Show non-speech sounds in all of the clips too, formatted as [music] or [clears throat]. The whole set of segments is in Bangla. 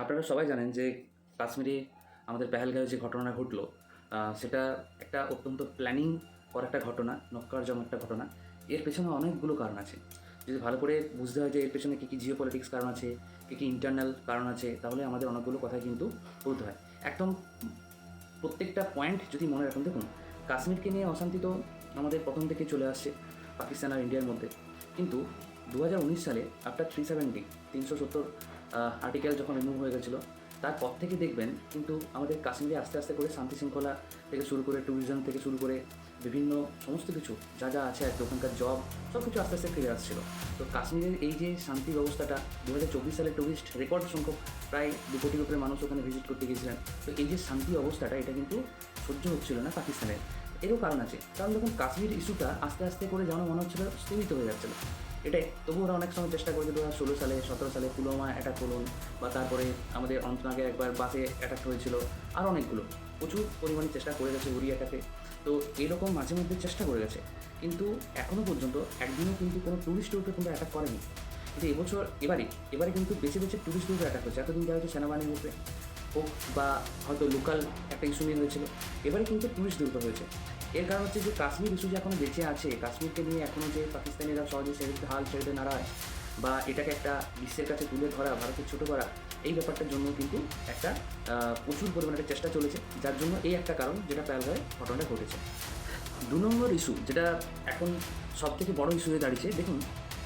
আপনারা সবাই জানেন যে কাশ্মীরে আমাদের পেহেলগাঁওয়ে যে ঘটনা ঘটলো সেটা একটা অত্যন্ত প্ল্যানিং করা একটা ঘটনা নক্কারজম একটা ঘটনা। এর পেছনে অনেকগুলো কারণ আছে। যদি ভালো করে বুঝতে হয় যে এর পেছনে কী কী জিও পলিটিক্স কারণ আছে, কী কী ইন্টারনাল কারণ আছে, তাহলে আমাদের অনেকগুলো কথা কিন্তু বলতে হয়। একদম প্রত্যেকটা পয়েন্ট যদি মনে রাখুন, দেখুন, কাশ্মীরকে নিয়ে অশান্তি তো আমাদের প্রথম থেকে চলে আসছে, পাকিস্তান আর ইন্ডিয়ার মধ্যে। কিন্তু দু হাজার উনিশ সালে আফটার থ্রি সেভেন্টি তিনশো সত্তর আর্টিকেল যখন রিমুভ হয়ে গেছিল, তারপর থেকে দেখবেন কিন্তু আমাদের কাশ্মীরে আস্তে আস্তে করে শান্তি শৃঙ্খলা থেকে শুরু করে ট্যুরিজম থেকে শুরু করে বিভিন্ন সমস্ত কিছু, যা যা আছে আর ওখানকার জব সব কিছু আস্তে আস্তে ফিরে আসছিল। তো কাশ্মীরের এই যে শান্তি ব্যবস্থাটা দু হাজার চব্বিশ সালে টুরিস্ট রেকর্ড সংখ্যক প্রায় দু কোটির উপরে মানুষ ওখানে ভিজিট করতে গিয়েছিলেন। তো এই যে শান্তি অবস্থাটা এটা কিন্তু সহ্য হচ্ছিল না পাকিস্তানের। এরও কারণ আছে। কারণ দেখুন, কাশ্মীর ইস্যুটা আস্তে আস্তে করে যেন মনে হচ্ছিল স্থগিত হয়ে যাচ্ছিল। এটাই। তবু ওরা অনেক সময় চেষ্টা করেছে দু হাজার ষোলো সালে, সতেরো সালে পুলওয়ামা অ্যাটাক করুন বা তারপরে আমাদের অন্তনাগে একবার বাসে অ্যাটাক হয়েছিল, আর অনেকগুলো। প্রচুর পরিমাণে চেষ্টা করে গেছে উড়ি অ্যাটাকে তো এরকম মাঝে মধ্যে চেষ্টা করে গেছে। কিন্তু এখনও পর্যন্ত একদিনও কিন্তু কোনো টুরিস্ট উপরে কিন্তু অ্যাটাক করেনি। কিন্তু এবছর, এবারে এবারে কিন্তু বেছে বেছে টুরিস্ট উপরে অ্যাটাক হচ্ছে এতদিন দেখা হচ্ছে সেনাবাহিনীর উপরে হোক বা হয়তো লোকাল একটা ইস্যু নিয়ে হয়েছিল। এবারে কিন্তু টুরিস্টদের উপর হয়েছে। এর কারণ হচ্ছে যে কাশ্মীর ইস্যু যে এখনও বেঁচে আছে, কাশ্মীরকে নিয়ে এখনও যে পাকিস্তানিরা সহজে দিতে হাল ছেড়ে নাড়ায় বা এটাকে একটা বিশ্বের কাছে তুলে ধরা ভারতের ছোটো করা, এই ব্যাপারটার জন্য কিন্তু একটা প্রচুর পরিমাণে একটা চেষ্টা চলেছে। যার জন্য এই একটা কারণ যেটা প্যালগায় ঘটনাটা ঘটেছে। দু নম্বর ইস্যু যেটা এখন সব থেকে বড় ইস্যু হয়ে দাঁড়িয়েছে, দেখুন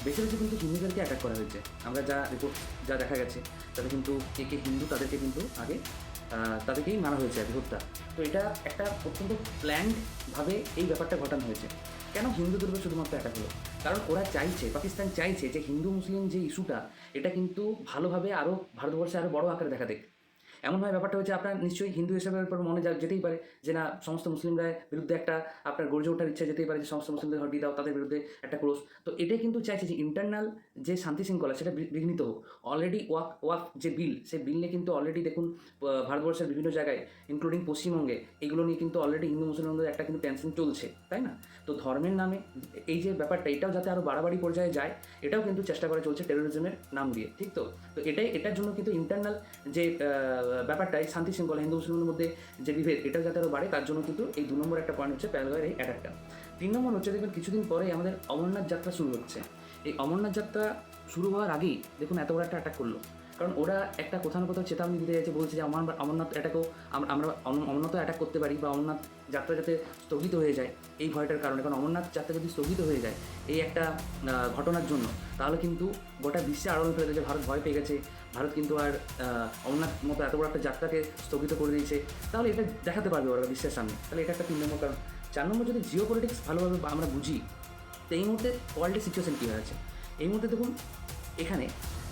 বেশি বেশি কিন্তু হিন্দুদেরকে অ্যাটাক করা হয়েছে। আমরা যা রিপোর্ট যা দেখা গেছে, তাতে কিন্তু কে কে হিন্দু তাদেরকে কিন্তু আগে তাদেরকেই মারা হয়েছে আর হত্যা। তো এটা একটা অত্যন্ত প্ল্যান্ডভাবে এই ব্যাপারটা ঘটানো হয়েছে। কেন হিন্দুদের উপর শুধুমাত্র অ্যাটাক হলো? কারণ ওরা চাইছে, পাকিস্তান চাইছে যে হিন্দু মুসলিম যে ইস্যুটা এটা কিন্তু ভালোভাবে আরও ভারতবর্ষে আরও বড় আকারে দেখা দেখ। এমনভাবে ব্যাপারটা হচ্ছে আপনার নিশ্চয়ই হিন্দু উপর মনে যা, যেতেই পারে যে না, সমস্ত মুসলিমরা বিরুদ্ধে একটা আপনার গর্জে ওঠার ইচ্ছা যেতেই পারে যে সমস্ত মুসলিমদের হটি দাও, তাদের বিরুদ্ধে একটা ক্রোশ তো এটাই কিন্তু চাইছে যে ইন্টারনাল যে শান্তি শৃঙ্খলা সেটা বিঘ্নিত হোক। অলরেডি ওয়াক ওয়াক যে বিল, সেই বিল নিয়ে কিন্তু অলরেডি দেখুন ভারতবর্ষের বিভিন্ন জায়গায় ইনক্লুডিং পশ্চিমবঙ্গে, এগুলো নিয়ে কিন্তু অলরেডি হিন্দু মুসলমানদের একটা কিন্তু টেনশন চলছে, তাই না? তো ধর্মের নামে এই যে ব্যাপারটা, এটাও যাতে আরও বাড়াবাড়ি পর্যায়ে যায়, এটাও কিন্তু চেষ্টা করা চলছে টেরোরিজমের নাম দিয়ে, ঠিক তো? তো এটাই, এটার জন্য কিন্তু ইন্টারনাল যে আহ, ব্যাপারটা এই শান্তি শৃঙ্খলা হিন্দু মুসলমানের মধ্যে যে বিভেদ এটাও যাতে আরও বাড়ে তার জন্য কিন্তু এই দু নম্বর একটা পয়েন্ট হচ্ছে প্যালগাঁয়ের এই অ্যাটাকটা তিন নম্বর হচ্ছে দেখবেন কিছুদিন পরে আমাদের অমরনাথ যাত্রা শুরু হচ্ছে। এই অমরনাথ যাত্রা শুরু হওয়ার আগেই দেখুন এত বড় একটা অ্যাটাক করল। কারণ ওরা একটা কোথাও না কোথাও চেতাবনী দিতে যাচ্ছে বলছে যে আমার অমরনাথ অ্যাটাকও আমরা অমরনাথও অ্যাটাক করতে পারি বা অমরনাথ যাত্রা যাতে স্থগিত হয়ে যায় এই ভয়টার কারণে। কারণ অমরনাথ যাত্রা যদি স্থগিত হয়ে যায় এই একটা ঘটনার জন্য তাহলে কিন্তু গোটা বিশ্বে আড়ল ফেলে যে ভারত ভয় পেয়ে গেছে ভারত কিন্তু আর অমরনাথ মতো এত বড় একটা যাত্রাকে স্থগিত করে দিয়েছে, তাহলে এটা দেখাতে পারবে ওরা বিশ্বের সামনে। তাহলে এটা একটা তিন নম্বর কারণ। চার নম্বর যদি জিও পলিটিক্স ভালোভাবে আমরা বুঝি, তো এই মুহূর্তে ওয়ার্ল্ডের সিচুয়েশন কী হয়েছে এই মুহূর্তে দেখুন, এখানে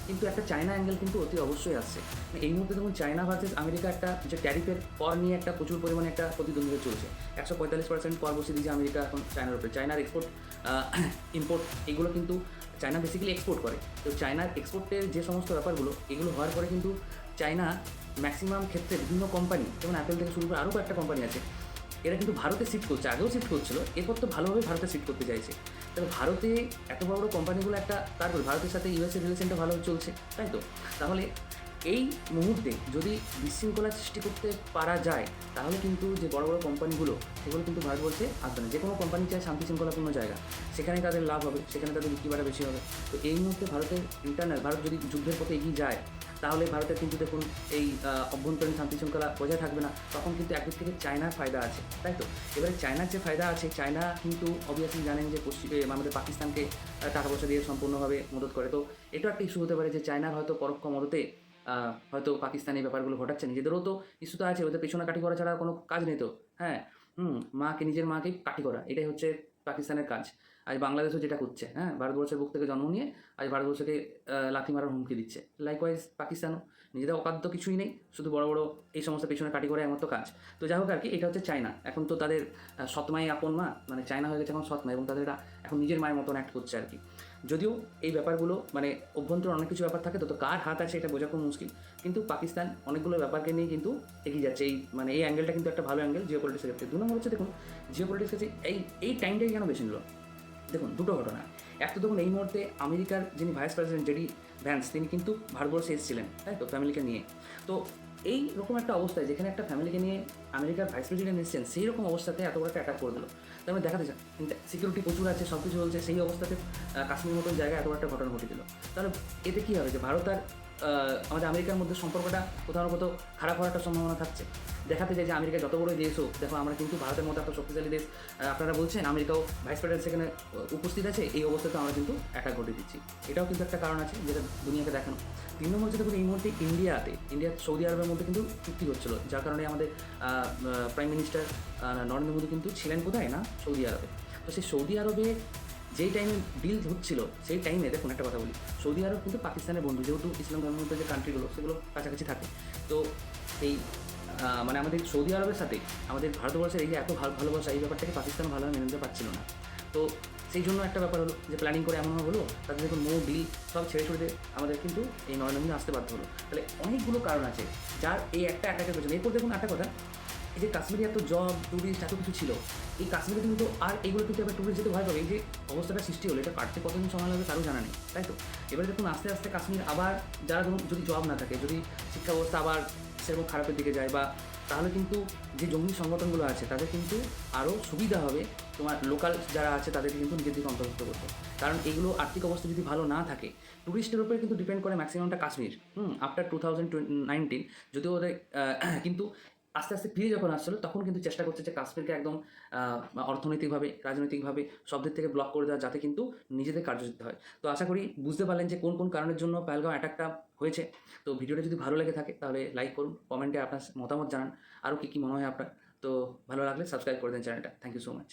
কিন্তু একটা চায়না অ্যাঙ্গেল কিন্তু অতি অবশ্যই আসছে এই মুহূর্তে দেখুন চায়না ভার্সেস আমেরিকা একটা যে ট্যারিফের কর নিয়ে একটা প্রচুর পরিমাণে একটা প্রতিদ্বন্দ্বিতা চলছে। একশো পঁয়তাল্লিশ পার্সেন্ট কর বসিয়ে দিয়েছে আমেরিকা এখন চায়নার উপরে। চায়নার এক্সপোর্ট ইম্পোর্ট এগুলো কিন্তু চায়না বেসিক্যালি এক্সপোর্ট করে। তো চায়নার এক্সপোর্টের যে সমস্ত ব্যাপারগুলো, এগুলো হওয়ার পরে কিন্তু চায়না ম্যাক্সিমাম ক্ষেত্রে বিভিন্ন কোম্পানি যেমন অ্যাপেল থেকে শুরু করে আরও কয়েকটা কোম্পানি আছে, এরা কিন্তু ভারতে শিফট করছে, আগেও শিফট করছিল, এরপর তো ভালোভাবে ভারতে শিফট করতে চাইছে। তাহলে ভারতে এত বড় বড় কোম্পানিগুলো একটা তারপর ভারতের সাথে ইউএসএ রিলেশনটা ভালো চলছে, তাই তো? তাহলে এই মুহূর্তে যদি বিশৃঙ্খলা সৃষ্টি করতে পারা যায়, তাহলে কিন্তু যে বড় বড় কোম্পানিগুলো, সেগুলো কিন্তু ভারতবর্ষে আসবে না। যে কোনো কোম্পানি চায় শান্তি শৃঙ্খলাপূর্ণ জায়গা। সেখানে তাদের লাভ হবে, সেখানে তাদের বিক্রি বাড়া বেশি হবে। তো এই মুহূর্তে ভারতের ইন্টারনাল ভারত যদি যুদ্ধের পথে এগিয়ে যায়, তাহলে ভারতের কিন্তু দেখুন এই অভ্যন্তরীণ শান্তি শৃঙ্খলা বজায় থাকবে না। তখন কিন্তু একদিক থেকে চায়নার ফায়দা আছে, তাই তো? এবারে চায়নার যে ফায়দা আছে, চায়না কিন্তু অবভিয়াসলি জানেন যে পশ্চিম আমাদের পাকিস্তানকে টাকা পয়সা দিয়ে সম্পূর্ণভাবে মদত করে। তো এটাও একটা ইস্যু হতে পারে যে চায়নার হয়তো পরোক্ষ মদতে হয়তো পাকিস্তান ব্যাপারগুলো ঘটাচ্ছে। নিজেদেরও তো ইস্যু তো আছে, ওদের পেছনে কাঠি করা ছাড়া কোনো কাজ নেই তো। হ্যাঁ হুম, মাকে, নিজের মাকে কাঠি করা, এটাই হচ্ছে পাকিস্তানের কাজ। আজ বাংলাদেশও যেটা করছে হ্যাঁ ভারতবর্ষের বুক থেকে জন্ম নিয়ে আজ ভারতবর্ষকে লাথি মারার হুমকি দিচ্ছে। লাইকওয়াইজ পাকিস্তানও। নিজেদের অকাদ্য কিছুই নেই, শুধু বড় বড় এই সমস্ত পেছনে কাটি করে এমতো কাজ। তো যাই হোক আর কি, এটা হচ্ছে চায়না। এখন তো তাদের সৎমাই আপন মা মানে চায়না হয়ে গেছে এখন সৎমা এবং তাদের এখন নিজের মায়ের মতন অ্যাক্ট করছে আর কি। যদিও এই ব্যাপারগুলো মানে অভ্যন্তরীণ অনেক কিছু ব্যাপার থাকে, তো কার হাত আছে এটা বোঝা খুব মুশকিল। কিন্তু পাকিস্তান অনেকগুলো ব্যাপারকে নিয়ে কিন্তু এগিয়ে যাচ্ছে। এই মানে এই অ্যাঙ্গেলটা কিন্তু একটা ভালো অ্যাঙ্গেল জিও পলিটিক্সের ক্ষেত্রে। দু নম্বর হচ্ছে দেখুন জিও পলিটিক্স কাছে এই এই টাইমটাই কেন বেছে নিল? দেখুন, দুটো ঘটনা। এক তো দেখুন, এই মুহূর্তে আমেরিকার যিনি ভাইস প্রেসিডেন্ট জেডি ভ্যান্স, তিনি কিন্তু ভারতবর্ষে এসেছিলেন, তাই তো? ফ্যামিলিকে নিয়ে। তো এই রকম একটা অবস্থায় যেখানে একটা ফ্যামিলিকে নিয়ে আমেরিকার ভাইস প্রেসিডেন্ট এসেছেন, সেই রকম অবস্থাতে এত বড় একটা অ্যাটাক করে দিল। তার মানে দেখাতে চান সিকিউরিটি প্রচুর আছে সব কিছু চলছে সেই অবস্থাতে কাশ্মীর মতন জায়গায় এত একটা ঘটনা ঘটে দিল। তাহলে এতে কী হবে? যে ভারত আর আমাদের আমেরিকার মধ্যে সম্পর্কটা কোথাও না কোথাও খারাপ হওয়ার একটা সম্ভাবনা থাকছে। দেখাতে চাই যে আমেরিকা যত বড় দেশ হোক, দেখো আমরা কিন্তু ভারতের মতো একটা শক্তিশালী দেশ আপনারা বলছেন আমেরিকাও ভাইস প্রেসিডেন্ট সেখানে উপস্থিত আছে, এই অবস্থাতে আমরা কিন্তু অ্যাটাক ঘটে দিচ্ছি। এটাও কিন্তু একটা কারণ আছে যেটা দুনিয়াকে দেখানো। তিন নম্বর যেটা দেখুন, এই মুহূর্তে ইন্ডিয়াতে ইন্ডিয়া সৌদি আরবের মধ্যে কিন্তু চুক্তি হচ্ছিল, যার কারণে আমাদের প্রাইম মিনিস্টার নরেন্দ্র মোদী কিন্তু ছিলেন কোথায় না? সৌদি আরবে। তো সেই সৌদি আরবে যেই টাইমে ডিল হচ্ছিল, সেই টাইমে দেখুন একটা কথা বলি, সৌদি আরব কিন্তু পাকিস্তানের বন্ধু, যেহেতু ইসলাম ধর্মের মধ্যে যে কান্ট্রিগুলো সেগুলো কাছাকাছি থাকে। তো এই মানে আমাদের সৌদি আরবের সাথে আমাদের ভারতবর্ষের এই যে এত ভালো ভালোবাসা, এই ব্যাপারটাকে পাকিস্তান ভালোভাবে মেনে নিতে পারছিল না। তো সেই জন্য একটা ব্যাপার হলো যে প্ল্যানিং করে এমন হলো তাদের দেখুন নো ডিল সব ছেড়ে ছুড়ে আমাদের কিন্তু এই নরেন্দ্র মোদী আসতে বাধ্য হলো। তাহলে অনেকগুলো কারণ আছে, যার এই একটা অ্যাটাকের পেছনে। এরপর দেখুন একটা কথা এই যে কাশ্মীরে এত জব টুরিস্ট এত কিছু ছিল, এই কাশ্মীরে কিন্তু আর এইগুলো কিন্তু এবার টুরিস্ট যেতে ভয় পাবে। এই যে অবস্থাটা সৃষ্টি হলো, এটা কাটতে কতদিন সময় লাগবে তারও জানা নেই, তাই তো? এবারে দেখুন, আস্তে আস্তে কাশ্মীর আবার যারা ধরুন যদি জব না থাকে, যদি শিক্ষা ব্যবস্থা আবার সেরকম খারাপের দিকে যায়, বা তাহলে কিন্তু যে জঙ্গি সংগঠনগুলো আছে, তাদের কিন্তু আরও সুবিধা হবে, তোমার লোকাল যারা আছে, তাদেরকে কিন্তু নিজের দিকে অন্তর্ভুক্ত করতে। কারণ এগুলো আর্থিক অবস্থা যদি ভালো না থাকে টুরিস্টের উপরে কিন্তু ডিপেন্ড করে ম্যাক্সিমামটা Kashmir. Hmm after two thousand nineteen যদিও ওদের [clears throat] কিন্তু আস্তে আস্তে ফিরে যখন আসছিল, তখন কিন্তু চেষ্টা করছে যে কাশ্মীরকে একদম অর্থনৈতিকভাবে, রাজনৈতিকভাবে সব দিক থেকে ব্লক করে দেওয়া যাতে কিন্তু নিজেদের কার্যযুদ্ধ হয়। তো আশা করি বুঝতে পারলেন যে কোন কোন কারণের জন্য প্যালগাঁও অ্যাটাকটা হয়েছে। তো ভিডিওটা যদি ভালো লেগে থাকে তাহলে লাইক করুন কমেন্টে আপনার মতামত জানান, আরও কী কী মনে হয় আপনার। তো ভালো লাগলে সাবস্ক্রাইব করে দেন চ্যানেলটা থ্যাংক ইউ সো মাচ